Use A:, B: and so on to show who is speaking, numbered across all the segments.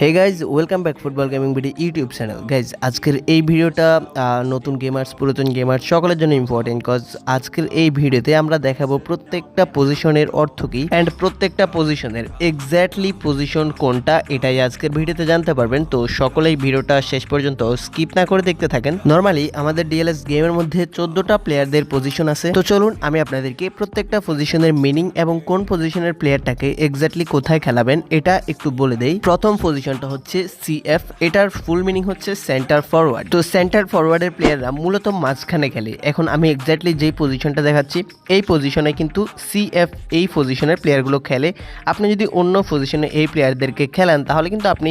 A: Hey guys welcome back football gaming video YouTube channel guys আজকের এই ভিডিওটা নতুন গেমার্স পুরাতন গেমার্স সকলের জন্য ইম্পর্টেন্ট কজ আজকের এই ভিডিওতে আমরা দেখাবো প্রত্যেকটা পজিশনের অর্থ কী অ্যান্ড প্রত্যেকটা পজিশনের এক্স্যাক্টলি পজিশন কোনটা, এটাই আজকের ভিডিওতে জানতে পারবেন। তো সকলেই ভিডিওটা শেষ পর্যন্ত স্কিপ না করে দেখতে থাকেন। নর্মালি আমাদের ডিএলএস গেমের মধ্যে চোদ্দটা প্লেয়ারদের পজিশন আছে। তো চলুন, আমি আপনাদেরকে প্রত্যেকটা পজিশনের মিনিং এবং কোন পজিশনের প্লেয়ারটাকে এক্স্যাক্টলি কোথায় খেলাবেন, এটা একটু বলে দেই। প্রথম পজিশনটা হচ্ছে সিএফ এটার ফুল মিনিং হচ্ছে সেন্টার ফরওয়ার্ড তো সেন্টার ফরওয়ার্ডের প্লেয়াররা মূলত মাঝখানে খেলে। এখন আমি এক্স্যাক্টলি যেই পজিশনটা দেখাচ্ছি, এই পজিশনে কিন্তু সিএফ এই পজিশনের প্লেয়ারগুলো খেলে। আপনি যদি অন্য পজিশনে এই প্লেয়ারদেরকে খেলান, তাহলে কিন্তু আপনি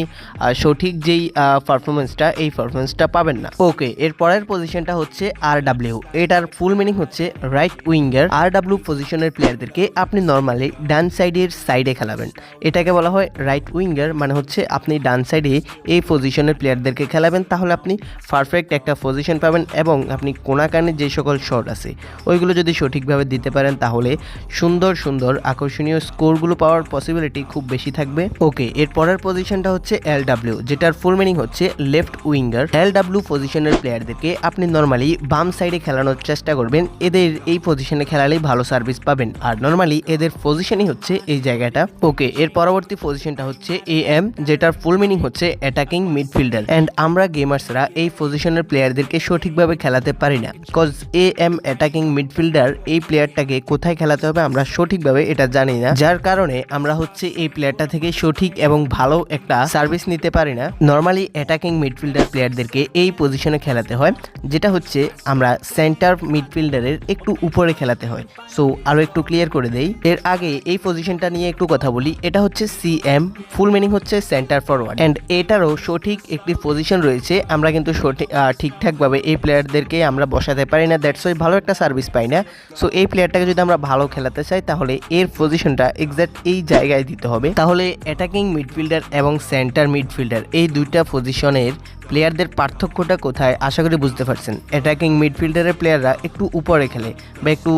A: সঠিক যেই পারফরমেন্সটা এই পারফরমেন্সটা পাবেন না। ওকে, এর পরের পজিশনটা হচ্ছে আর ডাব্লিউ এটার ফুল মিনিং হচ্ছে রাইট উইঙ্গার আর ডাব্লিউ পজিশনের প্লেয়ারদেরকে আপনি নর্মালি ডান সাইডের সাইডে খেলাবেন। এটাকে বলা হয় রাইট উইঙ্গার মানে হচ্ছে আপনি ডান সাইডে এই পজিশনের প্লেয়ারদেরকে খেলাবেন, তাহলে আপনি পারফেক্ট একটা পজিশন পাবেন এবং আপনি কোনাকানে যে সকল শট আছে, ওইগুলো যদি সঠিকভাবে দিতে পারেন, তাহলে সুন্দর সুন্দর আকর্ষণীয় স্কোরগুলো পাওয়ার পসিবিলিটি খুব বেশি থাকবে। ওকে এর পরের পজিশনটা হচ্ছে এল ডাব্লিউ যেটার ফুল মিনিং হচ্ছে লেফট উইঙ্গার এল ডাব্লিউ পজিশনের প্লেয়ারদেরকে আপনি নর্মালি বাম সাইডে খেলানোর চেষ্টা করবেন, এদের এই পজিশনে খেলালেই ভালো সার্ভিস পাবেন। আর নর্মালি এদের পজিশনই হচ্ছে এই জায়গাটা। ওকে এর পরবর্তী পজিশনটা হচ্ছে এ এম যেটার ফুল মিনিং হচ্ছে অ্যাটাকিং মিডফিল্ডার অ্যান্ড আমরা গেমার্সরা এই পজিশনের প্লেয়ারদেরকে সঠিকভাবে খেলাতে পারি না। Cause A M attacking midfielder এই প্লেয়ারটাকে কোথায় খেলাতে হবে আমরা সঠিকভাবে এটা জানি না। যার কারণে আমরা হচ্ছে এই প্লেয়ারটা থেকে সঠিক এবং ভালো একটা সার্ভিস নিতে পারি না। নর্মালি অ্যাটাকিং মিডফিল্ডার প্লেয়ারদেরকে এই পজিশনে খেলাতে হয়, যেটা হচ্ছে আমরা সেন্টার মিডফিল্ডারের একটু উপরে খেলাতে হয়। সো আরও একটু ক্লিয়ার করে দেই। এর আগে এই পজিশনটা নিয়ে একটু কথা বলি। এটা হচ্ছে সিএম ফুল মিনিং হচ্ছে সেন্টার ফরওয়ার্ড অ্যান্ড এটারও সঠিক একটি পজিশন রয়েছে। আমরা কিন্তু সঠিক ঠিকঠাকভাবে এই প্লেয়ারদেরকে আমরা বসাতে পারি না। দ্যাটস ওই ভালো একটা সার্ভিস পাই না। সো এই প্লেয়ারটাকে যদি আমরা ভালো খেলাতে চাই, তাহলে এর পজিশনটা এক্স্যাক্ট এই জায়গায় দিতে হবে। তাহলে অ্যাটাকিং মিডফিল্ডার এবং সেন্টার মিডফিল্ডার এই দুইটা পজিশনের প্লেয়ারদের পার্থক্যটা কোথায় আশা করি বুঝতে পারছেন। অ্যাটাকিং মিডফিল্ডারের প্লেয়াররা একটু উপরে খেলে বা একটু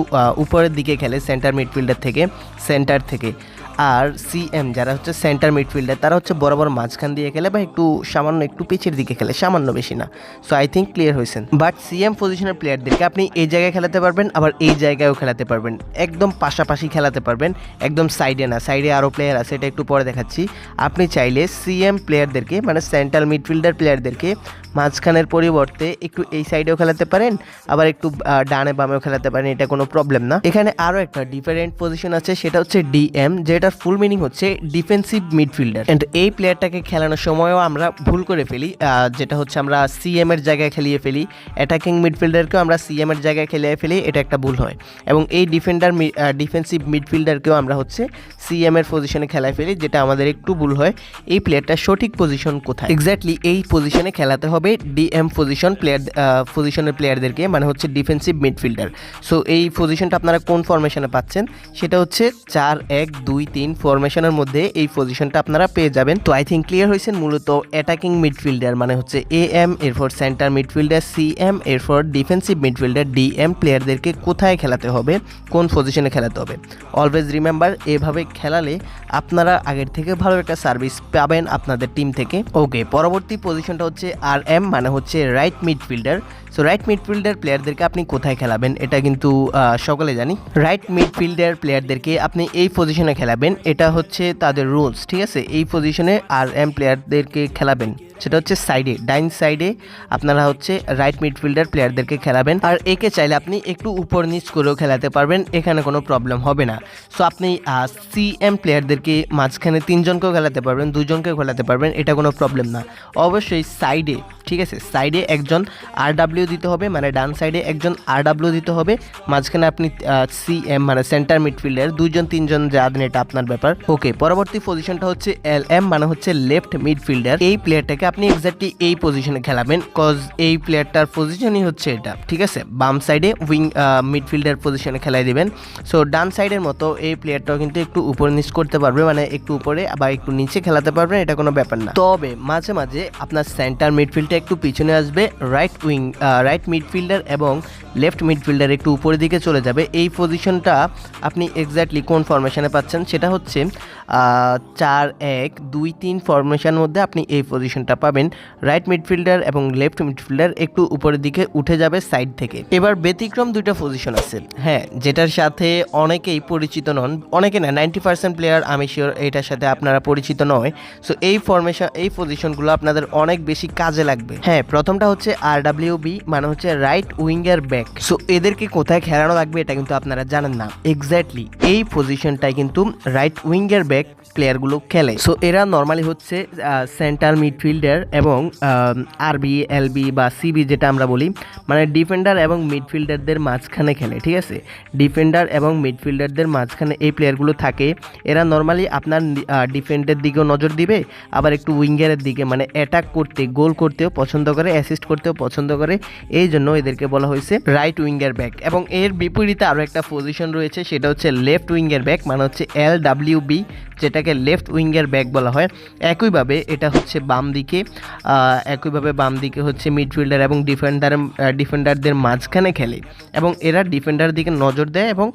A: উপরের দিকে খেলে সেন্টার মিডফিল্ডার থেকে সেন্টার থেকে। আর সিএম যারা হচ্ছে সেন্টার মিডফিল্ডার তারা হচ্ছে বরাবর মাঝখান দিয়ে খেলে বা একটু সামান্য, একটু পিছের দিকে খেলে, সামান্য বেশি না। সো আই থিঙ্ক ক্লিয়ার হয়েছেন। বাট সিএম পজিশনের প্লেয়ারদেরকে আপনি এই জায়গায় খেলাতে পারবেন, আবার এই জায়গায়ও খেলাতে পারবেন। একদম পাশাপাশি খেলাতে পারবেন, একদম সাইডে না সাইডে আরও প্লেয়ার আছে, এটা একটু পরে দেখাচ্ছি। আপনি চাইলে সিএম প্লেয়ারদেরকে মানে সেন্ট্রাল মিডফিল্ডার প্লেয়ারদেরকে মাঝখানের পরিবর্তে একটু এই সাইডেও খেলাতে পারেন, আবার একটু ডানে বামেও খেলাতে পারেন, এটা কোনো প্রবলেম না। এখানে আরও একটা ডিফারেন্ট পজিশন আছে, সেটা হচ্ছে ডিএম যেটার ফুল মিনিং হচ্ছে ডিফেন্সিভ মিডফিল্ডার অ্যান্ড এই প্লেয়ারটাকে খেলানোর সময়ও আমরা ভুল করে ফেলি যেটা হচ্ছে আমরা সিএম এর জায়গায় খেলিয়ে ফেলি অ্যাটাকিং মিডফিল্ডারকেও আমরা সিএম এর জায়গায় খেলিয়ে ফেলি, এটা একটা ভুল হয়। এবং এই ডিফেন্ডার ডিফেন্সিভ মিডফিল্ডারকেও আমরা হচ্ছে সিএম এর পজিশনে খেলায় ফেলি, যেটা আমাদের একটু ভুল হয়, এই প্লেয়ারটার সঠিক পজিশন কোথায়? এক্স্যাক্টলি এই পজিশনে খেলাতে হবে ডিএম পজিশন প্লেয়ার পজিশনের প্লেয়ারদেরকে মানে হচ্ছে ডিফেন্সিভ মিডফিল্ডার সো এই পজিশনটা আপনারা কোন ফরমেশনে পাচ্ছেন? সেটা হচ্ছে চার এক দুই তিন ফরমেশনের মধ্যে এই পজিশনটা আপনারা পেয়ে যাবেন। তো আই থিঙ্ক ক্লিয়ার হয়েছেন মূলত অ্যাটাকিং মিডফিল্ডার মানে হচ্ছে এ এম এরপর সেন্টার মিডফিল্ডার সি এম এরপর ডিফেন্সিভ মিডফিল্ডার ডিএম প্লেয়ারদেরকে কোথায় খেলাতে হবে? কোন পজিশনে খেলাতে হবে? অলওয়েজ রিমেম্বার এভাবে খেলালে আপনারা আগের থেকে ভালো একটা সার্ভিস পাবেন আপনাদের টিম থেকে। ওকে পরবর্তী পজিশনটা হচ্ছে আর এম মানে হচ্ছে right midfielder so right midfielder প্লেয়ারদেরকে আপনি কোথায় খেলাবেন? এটা কিন্তু সকলে জানি। রাইট মিডফিল্ডার প্লেয়ারদেরকে আপনি এই পজিশনে খেলাবেন। এটা হচ্ছে তাদের রুলস ঠিক আছে? এই পজিশনে আর এম প্লেয়ারদেরকে খেলাবেন। সেটা হচ্ছে সাইডে ডাইন সাইডে আপনারা হচ্ছে রাইট মিডফিল্ডার প্লেয়ারদেরকে খেলাবেন। আর একে চাইলে আপনি একটু উপর নিচ করেও খেলাতে পারবেন, এখানে কোনো প্রবলেম হবে না। সো আপনি সি এম প্লেয়ারদেরকে মাঝখানে তিনজনকেও খেলাতে পারবেন, দুজনকেও খেলাতে পারবেন, এটা কোনো প্রবলেম না। অবশ্যই সাইডে ঠিক আছে সাইডে একজন আর ডাব্লিউ দিতে হবে মানে ডান সাইডে একজন আর ডাব্লিউ দিতে হবে, মাঝখানে আপনি সি এম মানে সেন্টার মিডফিল্ডার দুজন তিনজন যা দেন এটা আপনার ব্যাপার। ওকে পরবর্তী পজিশনটা হচ্ছে এল এম মানে হচ্ছে লেফট মিডফিল্ডার এই প্লেয়ারটাকে আপনি এক্স্যাক্টলি এই পজিশনে খেলাবেন কজ এই প্লেয়ারটার পজিশনই হচ্ছে এটা, ঠিক আছে? বাম সাইডে উইং মিডফিল্ডার পজিশনে খেলাই দিবেন। সো ডান সাইডের মতো এই প্লেয়ারটাও কিন্তু একটু উপরে নিচ করতে পারবে মানে একটু উপরে বা একটু নিচে খেলাতে পারবেন এটা কোনো ব্যাপার না। তবে, মাঝে মাঝে আপনার সেন্টার মিডফিল্ডটা একটু পিছনে আসবে রাইট উইং রাইট মিডফিল্ডার এবং লেফট মিডফিল্ডার একটু উপরের দিকে চলে যাবে। এই পজিশনটা আপনি এক্স্যাক্টলি কোন ফরমেশনে পাচ্ছেন? সেটা হচ্ছে চার, এক, দুই, তিন ফরমেশনের মধ্যে আপনি এই পজিশনটা পাবেন। রাইট মিডফিল্ডার এবং লেফট মিডফিল্ডার একটু উপরের দিকে উঠে যাবে সাইড থেকে। এবার ব্যতিক্রম দুইটা পজিশন আছে। হ্যাঁ যেটার সাথে অনেকেই পরিচিত নন। অনেকে না নাইনটি পার্সেন্ট প্লেয়ার আমি শিওর এটার সাথে আপনারা পরিচিত নয়। সো এই ফরমেশন এই পজিশনগুলো আপনাদের অনেক বেশি কাজে লাগবে। হ্যাঁ প্রথমটা হচ্ছে আর ডাব্লিউ বি মানে হচ্ছে রাইট উইঙ্গার ব্যাক সো এদেরকে কোথায় খেলানো লাগবে এটা কিন্তু আপনারা জানেন না। এক্স্যাক্টলি এই পজিশনটাই কিন্তু রাইট উইঙ্গার ব্যাক প্লেয়ারগুলো খেলে। সো এরা নর্মালি হচ্ছে সেন্টার মিডফিল্ডার এবং আরবি এলবি বা সিবি যেটা আমরা বলি মানে ডিফেন্ডার এবং মিডফিল্ডারদের মাঝখানে খেলে, ঠিক আছে? ডিফেন্ডার এবং মিডফিল্ডারদের মাঝখানে এই প্লেয়ারগুলো থাকে। এরা নর্মালি আপনার ডিফেন্ডের দিকেও নজর দিবে, আবার একটু উইঙ্গারের দিকে মানে অ্যাটাক করতে গোল করতেও পছন্দ করে অ্যাসিস্ট করতেও পছন্দ করে। এই জন্য এদেরকে বলা হয়েছে রাইট উইঙ্গার ব্যাক এবং এর বিপরীতে আরও একটা পজিশন রয়েছে, সেটা হচ্ছে লেফট উইঙ্গার ব্যাক মানে হচ্ছে এল ডাব্লিউ বি যেটাকে লেফট উইঙ্গার ব্যাক বলা হয়। একইভাবে এটা হচ্ছে বাম দিকে একইভাবে বাম দিকে হচ্ছে মিডফিল্ডার এবং ডিফেন্ডার ডিফেন্ডারদের মাঝখানে খেলে এবং এরা ডিফেন্ডার দিকে নজর দেয় এবং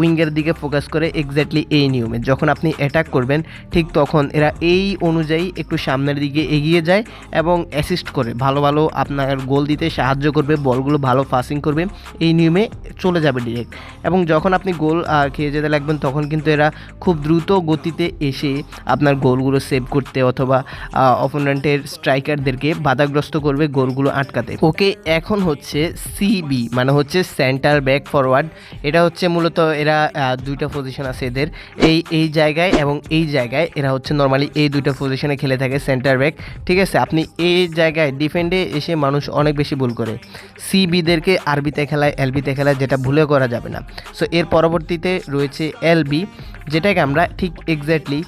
A: উইঙ্গের দিকে ফোকাস করে এক্স্যাক্টলি এই নিয়মে। যখন আপনি অ্যাটাক করবেন, ঠিক তখন এরা এই অনুযায়ী একটু সামনের দিকে এগিয়ে যায় এবং অ্যাসিস্ট করে। ভালো ভালো আপনার গোল দিতে সাহায্য করবে, বলগুলো ভালো পাসিং করবে, এই নিয়মে চলে যাবে ডিরেক্ট এবং যখন আপনি গোল খেয়ে যেতে লাগবেন, তখন কিন্তু এরা খুব দ্রুত গতিতে এসে আপনার গোলগুলো সেভ করতে অথবা অপোনেন্টের স্ট্রাইকারদেরকে বাধাগ্রস্ত করবে গোলগুলো আটকাতে। ওকে, এখন হচ্ছে সিবি মানে হচ্ছে সেন্টার ব্যাক ফরওয়ার্ড এটা হচ্ছে মূলত এরা দুইটা পজিশন আছে এদের। এই এই জায়গায় এবং এই জায়গায় এরা হচ্ছে নর্মালি এই দুইটা পজিশনে খেলে থাকে সেন্টার ব্যাক ঠিক আছে? আপনি এই জায়গায় ডিফেন্ডে এসে মানুষ অনেক বেশি ভুল করে। সিবিদেরকে আরবিতে খেলায়, এলবিতে খেলায় যেটা ভুলে করা যাবে না। সো এর পরবর্তীতে রয়েছে এলবি, যেটাকে আমরা ঠিক এক্স্যাক্টলি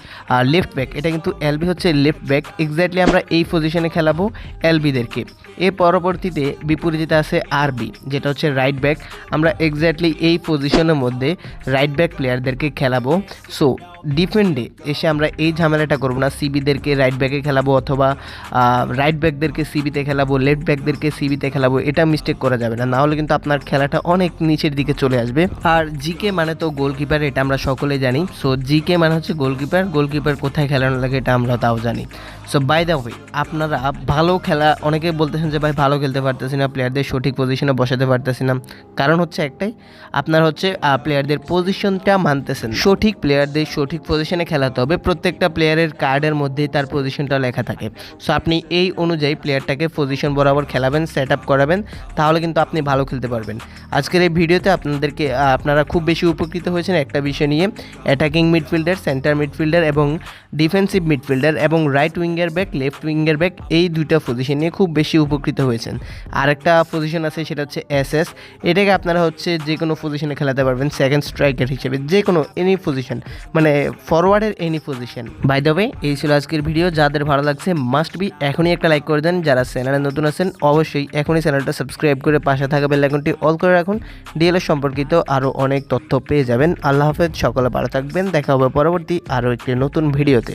A: লেফট ব্যাক এটা কিন্তু এলবি হচ্ছে লেফট ব্যাক এক্স্যাক্টলি আমরা এই পজিশনে খেলাবো এলবিদেরকে এর পরবর্তীতে বিপরীতে আছে আরবি যেটা হচ্ছে রাইট ব্যাক আমরা এক্স্যাক্টলি এই পজিশনের মধ্যে রাইট ব্যাক প্লেয়ারদেরকে খেলাবো। সো ডিফেন্ডে এসে আমরা এই ঝামেলাটা করব না। সিবিদেরকে রাইট ব্যাকে খেলাবো অথবা রাইট ব্যাকদেরকে সিবিতে খেলাবো লেফট ব্যাকদেরকে সিবিতে খেলাবো, এটা মিস্টেক করা যাবে না। নাহলে কিন্তু আপনার খেলাটা অনেক নিচের দিকে চলে আসবে। আর জিকে মানে তো গোলকিপার এটা আমরা সকলে জানি। সো জিকে মানে হচ্ছে গোলকিপার গোলকিপার কোথায় খেলানো লাগে এটা আমরা তাও জানি। সো বাই দ্য ওয়ে আপনারা ভালো খেলা, অনেকে বলতেছেন যে, ভাই, ভালো খেলতে পারতেছি না প্লেয়ারদের সঠিক পজিশনে বসাতে পারতেছি না। কারণ হচ্ছে একটাই, আপনার হচ্ছে প্লেয়ারদের পজিশনটা মানতেছেন সঠিক প্লেয়ারদের সঠিক পজিশনে খেলাতে হবে। প্রত্যেকটা প্লেয়ারের কার্ডের মধ্যেই তার পজিশনটা লেখা থাকে। সো আপনি এই অনুযায়ী প্লেয়ারটাকে পজিশন বরাবর খেলাবেন সেট আপ করাবেন, তাহলে কিন্তু আপনি ভালো খেলতে পারবেন। আজকের এই ভিডিওতে আপনাদেরকে আপনারা খুব বেশি উপকৃত হয়েছেন একটা বিষয় নিয়ে। অ্যাটাকিং মিডফিল্ডার সেন্টার মিডফিল্ডার এবং ডিফেন্সিভ মিডফিল্ডার এবং right winger back left winger back এই দুইটা পজিশন নিয়ে খুব বেশি উপকৃত হয়েছেন। আরেকটা পজিশন আছে, সেটা হচ্ছে এস এস এটাকে আপনারা হচ্ছে যে কোনো পজিশনে খেলাতে পারবেন সেকেন্ড স্ট্রাইকার হিসেবে যে কোনো এনি পজিশন মানে ফরওয়ার্ডের any position by the way এই ছিল আজকের ভিডিও যাদের ভালো লাগছে মাস্ট বি এখনই একটা লাইক করে দেন। যারা চ্যানেলে নতুন আছেন, অবশ্যই এখনই চ্যানেলটা সাবস্ক্রাইব করে পাশে থাকা বেল আইকনটি অল করে রাখুন। ডিএলএস সম্পর্কিত আরও অনেক তথ্য পেয়ে যাবেন। আল্লাহ হাফেজ, সকলে ভালো থাকবেন। দেখা হবে পরবর্তী আরও একটি নতুন ভিডিওতে